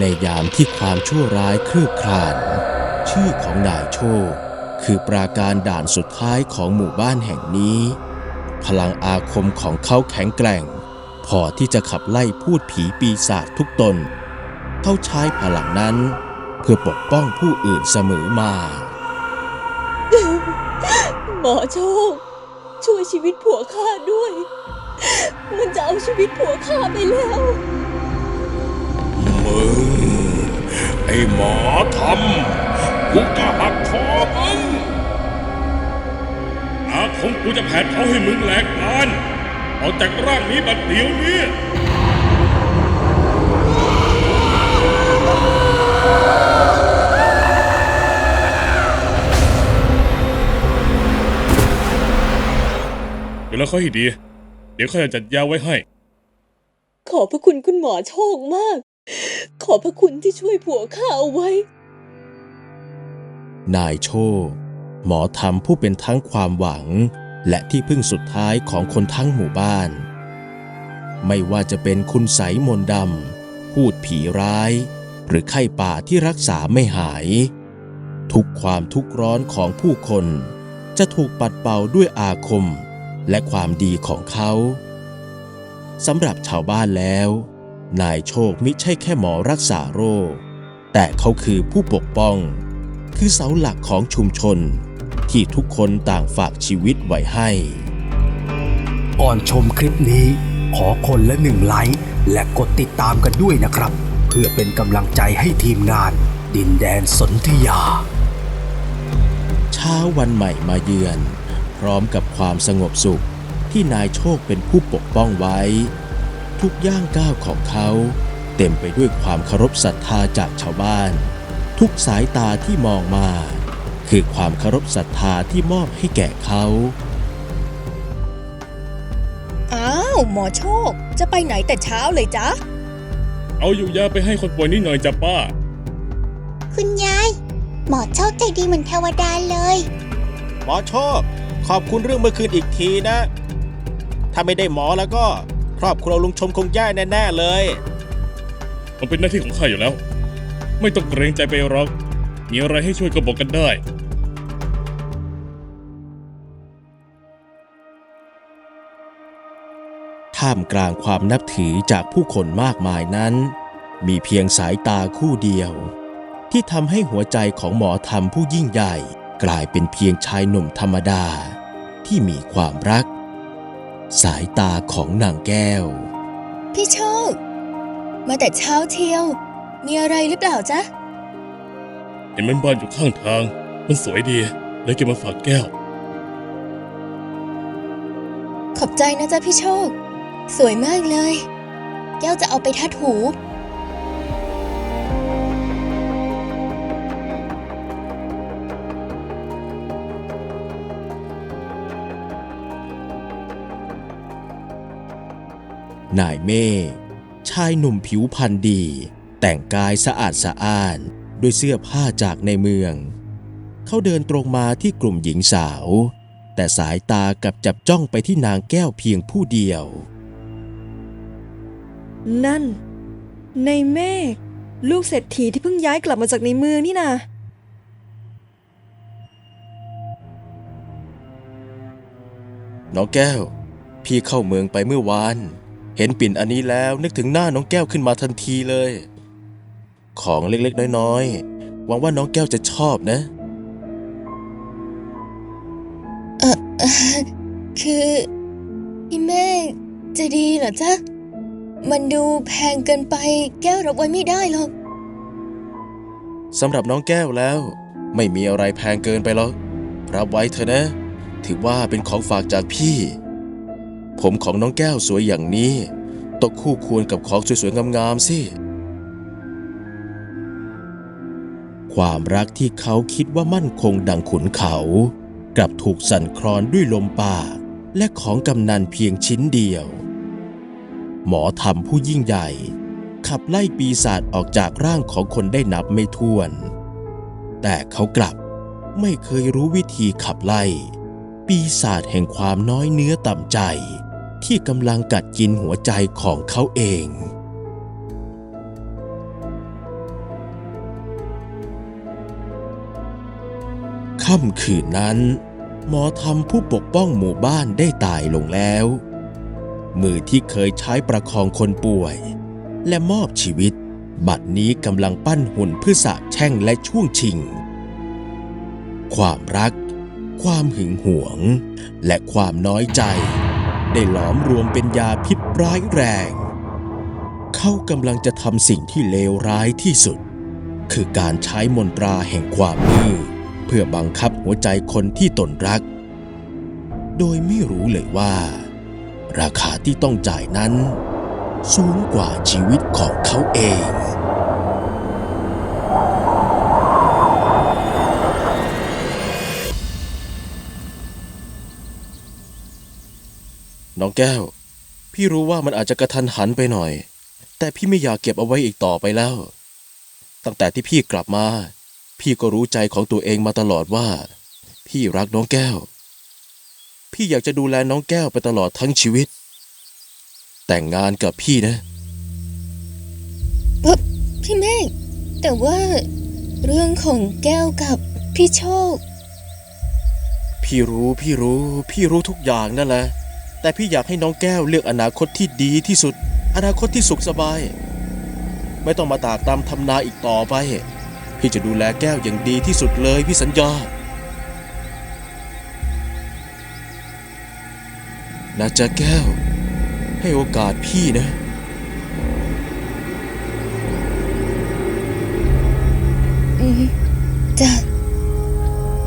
ในยามที่ความชั่วร้ายคลืบคลาน ชื่อของนายโชค คือปราการด่านสุดท้ายของหมู่บ้านแห่งนี้ พลังอาคมของเขาแข็งแกร่ง พอที่จะขับไล่พูดผีปีศาจทุกตน เขาใช้พลังนั้น เพื่อปกป้องผู้อื่นเสมอมา หมอโชค ช่วยชีวิตผัวข้าด้วย มันจะเอาชีวิตผัวข้าไปแล้ว มึง ไอ้หมอทำกูจะหักคอมึงอาคงกูจะแผดเผาให้มึงแหลกลานออกจากร่างนี้บัดเดี๋ยวนี้เดี๋ยวเราค่อยให้ดี เดี๋ยวค่อยจะจัดยาไว้ให้ ขอบพระคุณคุณหมอโชคมาก ขอบพระคุณที่ช่วยผัวข้าเอาไว้ นายโช หมอธรรมผู้เป็นทั้งความหวัง และที่พึ่งสุดท้ายของคนทั้งหมู่บ้าน ไม่ว่าจะเป็นคุณไสยมนต์ดำพูดผีร้าย หรือไข้ป่าที่รักษาไม่หาย ทุกความทุกข์ร้อนของผู้คน จะถูกปัดเป่าด้วยอาคมและความดีของเขาสำหรับชาวบ้านแล้ว นายโชคมิใช่แค่หมอรักษาโรค แต่เขาคือผู้ปกป้อง คือเสาหลักของชุมชน ที่ทุกคนต่างฝากชีวิตไว้ให้ ก่อนชมคลิปนี้ ขอคนละหนึ่งไลค์และกดติดตามกันด้วยนะครับ เพื่อเป็นกำลังใจให้ทีมงาน ดินแดนสนธยา เช้าวันใหม่มาเยือน พร้อมกับความสงบสุขที่นายโชคเป็นผู้ปกป้องไว้ ทุกย่างก้าวของเขา เต็มไปด้วยความเคารพศรัทธาจากชาวบ้าน ทุกสายตาที่มองมา คือความเคารพศรัทธาที่มอบให้แก่เขา อ้าว หมอโชค จะไปไหนแต่เช้าเลยจ๊ะ เอาอยู่ยาไปให้คนป่วยนิดหน่อยจ้ะป้า คุณยาย หมอโชคใจดีเหมือนเทวดาเลย หมอโชค ขอบคุณเรื่องเมื่อคืนอีกทีนะ ถ้าไม่ได้หมอแล้วก็ ครอบครัวลุงชมคงแย่แน่ๆเลย มันเป็นหน้าที่ของข้าอยู่แล้ว ไม่ต้องเกรงใจไปหรอกมีอะไรให้ช่วยก็บอกกันได้ ท่ามกลางความนับถือจากผู้คนมากมายนั้น มีเพียงสายตาคู่เดียว ที่ทำให้หัวใจของหมอธรรมผู้ยิ่งใหญ่ กลายเป็นเพียงชายหนุ่มธรรมดา ที่มีความรัก สายตาของนางแก้ว พี่โชค มาแต่เช้าเชียว มีอะไรหรือเปล่าจ๊ะ เห็นมันบ้านอยู่ข้างทาง มันสวยดีเลยเก็บมาฝากแก้ว ขอบใจนะจ๊ะพี่โชค สวยมากเลย แก้วจะเอาไปทัดหู นายเมฆชายหนุ่มผิวพรรณดี แต่งกายสะอาดสะอ้านด้วยเสื้อผ้าจากในเมือง เขาเดินตรงมาที่กลุ่มหญิงสาว แต่สายตากลับจับจ้องไปที่นางแก้วเพียงผู้เดียว นั่น ในเมฆลูกเศรษฐีที่เพิ่งย้ายกลับมาจากในเมืองนี่นาน้องแก้ว พี่เข้าเมืองไปเมื่อวาน เห็นปิ่นอันนี้แล้วนึกถึงหน้าน้องแก้วขึ้นมาทันทีเลย ของเล็กๆ น้อยๆ หวังว่าน้องแก้วจะชอบนะคือพี่เมฆจะดีเหรอจ๊ะ มันดูแพงเกินไปแก้วรับไว้ไม่ได้หรอก สำหรับน้องแก้วแล้ว ไม่มีอะไรแพงเกินไปหรอก รับไว้เถอะนะ ถือว่าเป็นของฝากจากพี่ ผมของน้องแก้วสวยอย่างนี้ต้องคู่ควรกับของสวยๆงามๆสิ ความรักที่เขาคิดว่ามั่นคงดังขุนเขา กลับถูกสั่นคลอนด้วยลมปาก และของกำนันเพียงชิ้นเดียว หมอธรรมผู้ยิ่งใหญ่ ขับไล่ปีศาจออกจากร่างของคนได้นับไม่ถ้วน แต่เขากลับไม่เคยรู้วิธีขับไล่ ปีศาจแห่งความน้อยเนื้อต่ำใจ ที่กำลังกัดกินหัวใจของเขาเองค่ำคืนนั้น หมอธรรมผู้ปกป้องหมู่บ้านได้ตายลงแล้ว มือที่เคยใช้ประคองคนป่วย และมอบชีวิต บัดนี้กำลังปั้นหุ่นเพื่อสาบแช่งและช่วงชิง ความรัก ความหึงหวง และความน้อยใจ ได้หลอมรวมเป็นยาพิษร้ายแรง เขากำลังจะทำสิ่งที่เลวร้ายที่สุด คือการใช้มนตราแห่งความมืดเพื่อบังคับหัวใจคนที่ตนรัก โดยไม่รู้เลยว่า ราคาที่ต้องจ่ายนั้น สูงกว่าชีวิตของเขาเอง น้องแก้ว พี่รู้ว่ามันอาจจะกระทันหันไปหน่อย แต่พี่ไม่อยากเก็บเอาไว้อีกต่อไปแล้ว ตั้งแต่ที่พี่กลับมา พี่ก็รู้ใจของตัวเองมาตลอดว่า พี่รักน้องแก้ว พี่อยากจะดูแลน้องแก้วไปตลอดทั้งชีวิต แต่งงานกับพี่นะพี่เมฆแต่ว่า เรื่องของแก้วกับพี่โชค พี่รู้พี่รู้ พี่รู้ทุกอย่างนั่นแหละ แต่พี่อยากให้น้องแก้วเลือกอนาคตที่ดีที่สุด อนาคตที่สุขสบาย ไม่ต้องมาตากตามทำนาอีกต่อไป พี่จะดูแลแก้วอย่างดีที่สุดเลยพี่สัญญานะจ๊ะแก้ว ให้โอกาสพี่นะอืมจ้ะ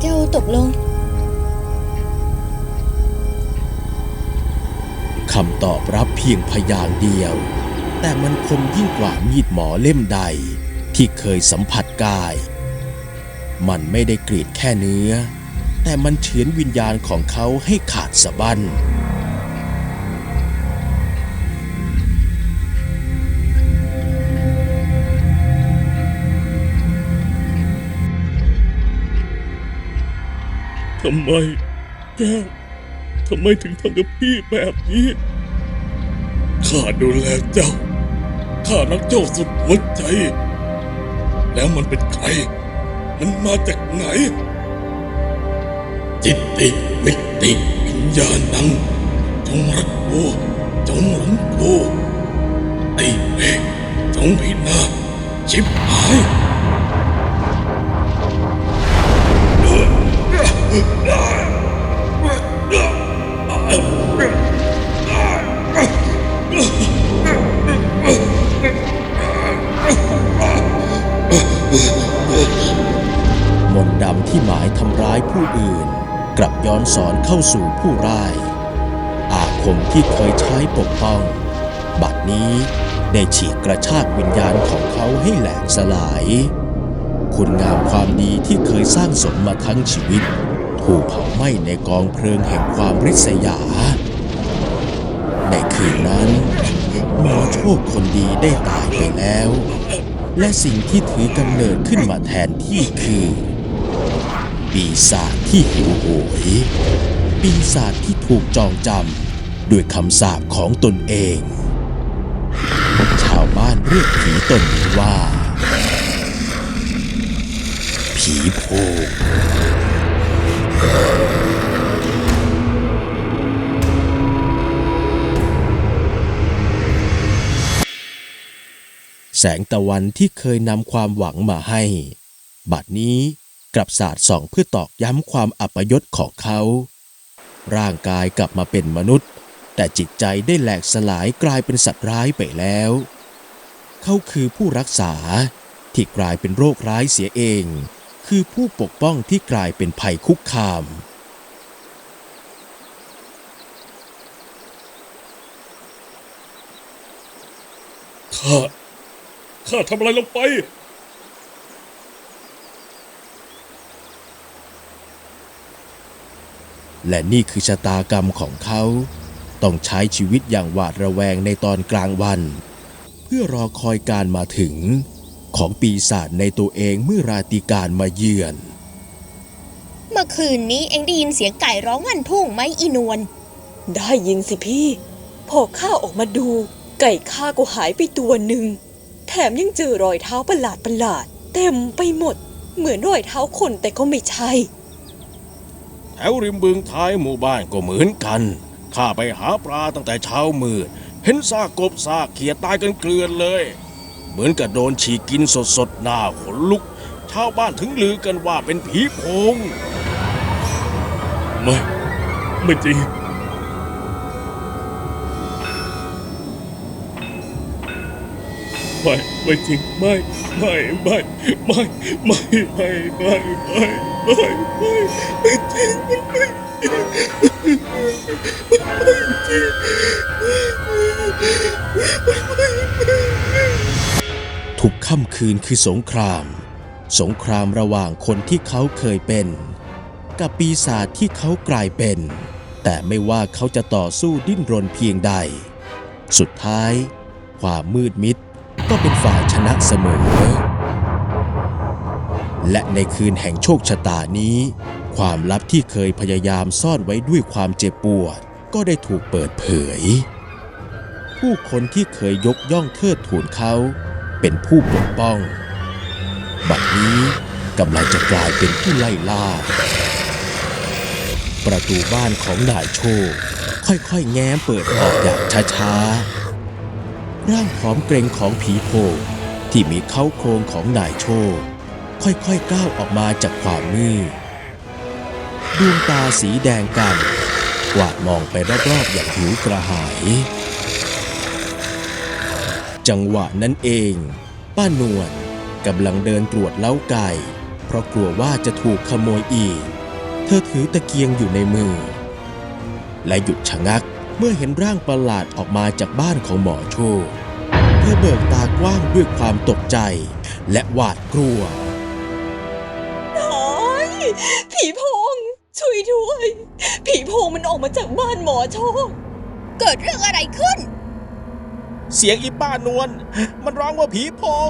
แก้วตกลง ตอบรับเพียงพยางเดียว แต่มันคมยิ่งกว่ามีดหมอเล่มใดที่เคยสัมผัสกาย มันไม่ได้กรีดแค่เนื้อ แต่มันเฉือนวิญญาณของเขาให้ขาดสะบั้นทำไมแก้วทำไมถึงทำกับพี่แบบนี้ ข้าดูแลเจ้า ข้ารักเจ้าสุดหัวใจ แล้วมันเป็นใคร มันมาจากไหน จิตติมิติวิญญาณัง จงรักกูจงหลงกูไอ้เมฆจงพินาศชิบหายาสู่ผู้ร้าย อาคมที่เคยใช้ปกป้อง บัดนี้ได้ฉีกกระชากวิญญาณของเขาให้แหลกสลาย คุณงามความดีที่เคยสร้างสมมาทั้งชีวิต ถูกเผาไหม้ในกองเพลิงแห่งความริษยา ในคืนนั้นหมอโชคคนดีได้ตายไปแล้ว และสิ่งที่ถือกำเนิดขึ้นมาแทนที่คือ ปีศาจที่หิวโหย ปีศาจที่ถูกจองจำด้วยคำสาปของตนเอง ชาวบ้านเรียกผีตนนี้ว่า ผีโพงแสงตะวันที่เคยนำความหวังมาให้ บัดนี้กลับสาดส่องเพื่อตอกย้ำความอัปยศของเขา ร่างกายกลับมาเป็นมนุษย์ แต่จิตใจได้แหลกสลายกลายเป็นสัตว์ร้ายไปแล้ว เขาคือผู้รักษาที่กลายเป็นโรคร้ายเสียเอง คือผู้ปกป้องที่กลายเป็นภัยคุกคามข้าข้าทำอะไรลงไป และนี่คือชะตากรรมของเขา ต้องใช้ชีวิตอย่างหวาดระแวงในตอนกลางวัน เพื่อรอคอยการมาถึง ของปีศาจในตัวเองเมื่อราตรีการมาเยือน เมื่อคืนนี้เอ็งได้ยินเสียงไก่ร้องลั่นทุ่งไหมอีนวลได้ยินสิพี่ พอข้าออกมาดู ไก่ข้าก็หายไปตัวหนึ่ง แถมยังเจอรอยเท้าประหลาดประหลาดๆเต็มไปหมด เหมือนรอยเท้าคนแต่ก็ไม่ใช่ ถวริมบึงท้ายหมู่บ้านก็เหมือนกัน ข้าไปหาปลาตั้งแต่เช้ามืด เห็นซากกบซากเขียดตายกันเกลือนเลย เหมือนกับโดนฉีกกินสดๆหน้าขนลุก ชาวบ้านถึงลือกันว่าเป็นผีโพงไม่ไม่จริงไม่ไม่จริงไม่ไม่ไม่ไม่ไม่ไม่ไม่ไม่ไม่ไม่ ทุกค่ำคืนคือสงคราม สงครามระหว่างคนที่เขาเคยเป็น กับปีศาจที่เขากลายเป็น แต่ไม่ว่าเขาจะต่อสู้ดิ้นรนเพียงใด สุดท้าย ความมืดมิดก็เป็นฝ่ายชนะเสมอ และในคืนแห่งโชคชะตานี้ ความลับที่เคยพยายามซ่อนไว้ด้วยความเจ็บปวด ก็ได้ถูกเปิดเผย ผู้คนที่เคยยกย่องเทิดทูนเขา เป็นผู้ปกป้อง บัดนี้กำลังจะกลายเป็นผู้ไล่ล่า ประตูบ้านของนายโชค ค่อยๆ แง้มเปิดออกอย่างช้าๆ ร่างผอมเกรงของผีโพที่มีเข้าโครงของนายโชค ค่อยๆก้าวออกมาจากความมืด ดวงตาสีแดงกันกวาดมองไปรอบๆอย่างหิวกระหาย จังหวะนั้นเอง ป้านวลกำลังเดินตรวจเล้าไก่ เพราะกลัวว่าจะถูกขโมยอีก เธอถือตะเกียงอยู่ในมือ และหยุดชะงักเมื่อเห็นร่างประหลาดออกมาจากบ้านของหมอโชคเธอเบิกตากว้างด้วยความตกใจ และหวาดกลัวตายผีพ ผีโพงมันออกมาจากบ้านหมอโชค เกิดเรื่องอะไรขึ้น เสียงอีป้านวลมันร้องว่าผีโพง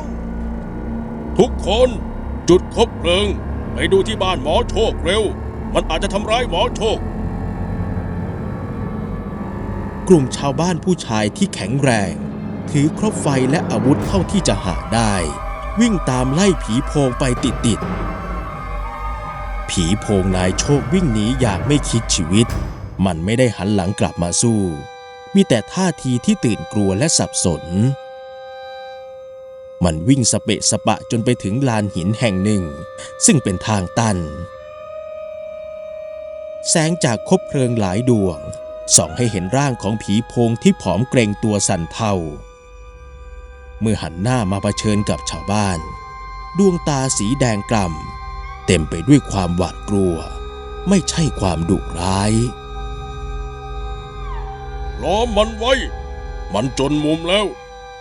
ทุกคนจุดคบเพลิง ไปดูที่บ้านหมอโชคเร็ว มันอาจจะทำร้ายหมอโชค กลุ่มชาวบ้านผู้ชายที่แข็งแรง ถือครบไฟและอาวุธเท่าที่จะหาได้ วิ่งตามไล่ผีโพงไปติดๆ ผีโพงนายโชควิ่งหนีอย่างไม่คิดชีวิต มันไม่ได้หันหลังกลับมาสู้ มีแต่ท่าทีที่ตื่นกลัวและสับสน มันวิ่งสเปะสปะจนไปถึงลานหินแห่งหนึ่ง ซึ่งเป็นทางตัน แสงจากคบเพลิงหลายดวงส่องให้เห็นร่างของผีโพงที่ผอมเกรงตัวสั่นเทาเมื่อหันหน้ามาเผชิญกับชาวบ้าน ดวงตาสีแดงกล่ำ เต็มไปด้วยความหวาดกลัว ไม่ใช่ความดุร้าย ล้อมมันไว้ มันจนมุมแล้ว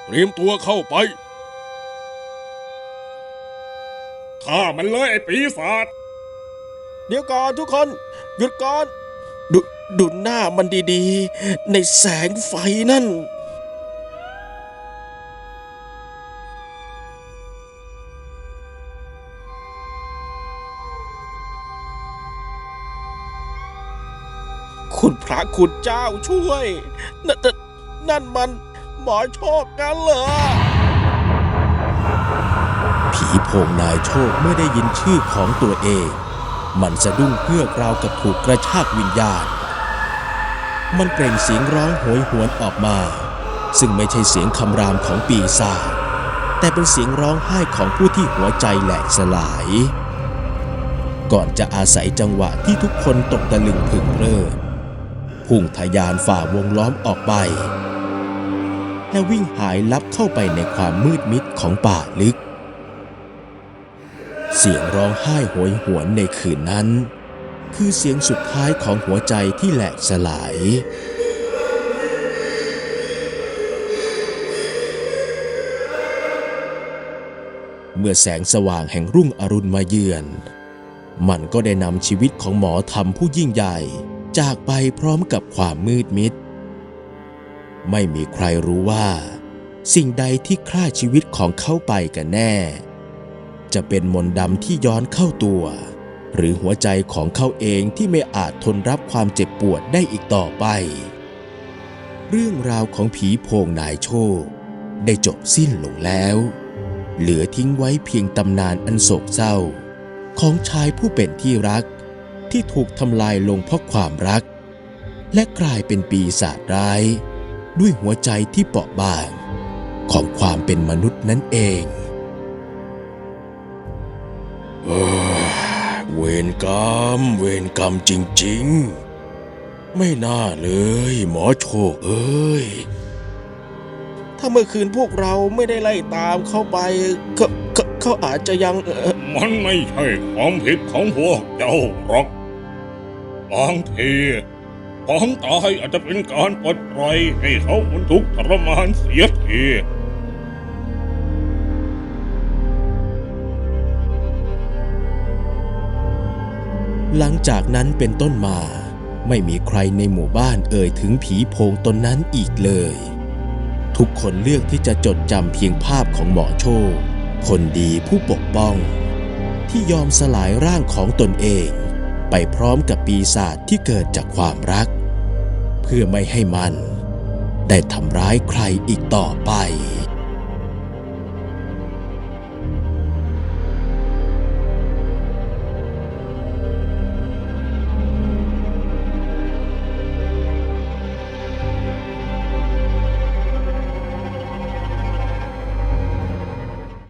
เตรียมตัวเข้าไปฆ่ามันเลยไอ้ปีศาจเดี๋ยวก่อนทุกคน หยุดก่อน ดูดูหน้ามันดีๆ ในแสงไฟนั่น คุณเจ้าช่วยนนนั่นมันหมอโชคกันเหรอ ผีโพงนายโชคเมื่อได้ยินชื่อของตัวเอง มันสะดุ้งเพื่อกราวกับถูกกระชากวิญญาณ มันเปล่งเสียงร้องโหยหวนออกมา ซึ่งไม่ใช่เสียงคำรามของปีศาจแต่เป็นเสียงร้องไห้ของผู้ที่หัวใจแหลกสลาย ก่อนจะอาศัยจังหวะที่ทุกคนตกตะลึงพึงเพลิด พุ่งทะยานฝ่าวงล้อมออกไป และวิ่งหายลับเข้าไปในความมืดมิดของป่าลึก เสียงร้องไห้โหยหวนในคืนนั้น คือเสียงสุดท้ายของหัวใจที่แหลกสลายเมื่อแสงสว่างแห่งรุ่งอรุณมาเยือน มันก็ได้นำชีวิตของหมอธรรมผู้ยิ่งใหญ่ จากไปพร้อมกับความมืดมิด ไม่มีใครรู้ว่า สิ่งใดที่ฆ่าชีวิตของเขาไปกันแน่ จะเป็นมนต์ดำที่ย้อนเข้าตัว หรือหัวใจของเขาเองที่ไม่อาจทนรับความเจ็บปวดได้อีกต่อไป เรื่องราวของผีโพงนายโชค ได้จบสิ้นลงแล้ว เหลือทิ้งไว้เพียงตำนานอันโศกเศร้า ของชายผู้เป็นที่รัก ที่ถูกทำลายลงเพราะความรัก และกลายเป็นปีศาจร้าย ด้วยหัวใจที่เปราะบาง ของความเป็นมนุษย์นั่นเองเออเวรกรรม เวรกรรมจริง ๆ ไม่น่าเลย หมอโชคเอ้ย ถ้าเมื่อคืนพวกเราไม่ได้ไล่ตามเข้าไปเขาเขาเขาอาจจะยังเออมันไม่ใช่ความผิดของพวกเจ้าหรอก บางทีความตายอาจจะเป็นการปลดปล่อยให้เขาพ้นทุกข์ทรมานเสียทีหลังจากนั้นเป็นต้นมา ไม่มีใครในหมู่บ้านเอ่ยถึงผีโพงตนนั้นอีกเลย ทุกคนเลือกที่จะจดจำเพียงภาพของหมอโชค คนดีผู้ปกป้อง ที่ยอมสลายร่างของตนเอง ไปพร้อมกับปีศาจที่เกิดจากความรัก เพื่อไม่ให้มันได้ทำร้ายใครอีกต่อไป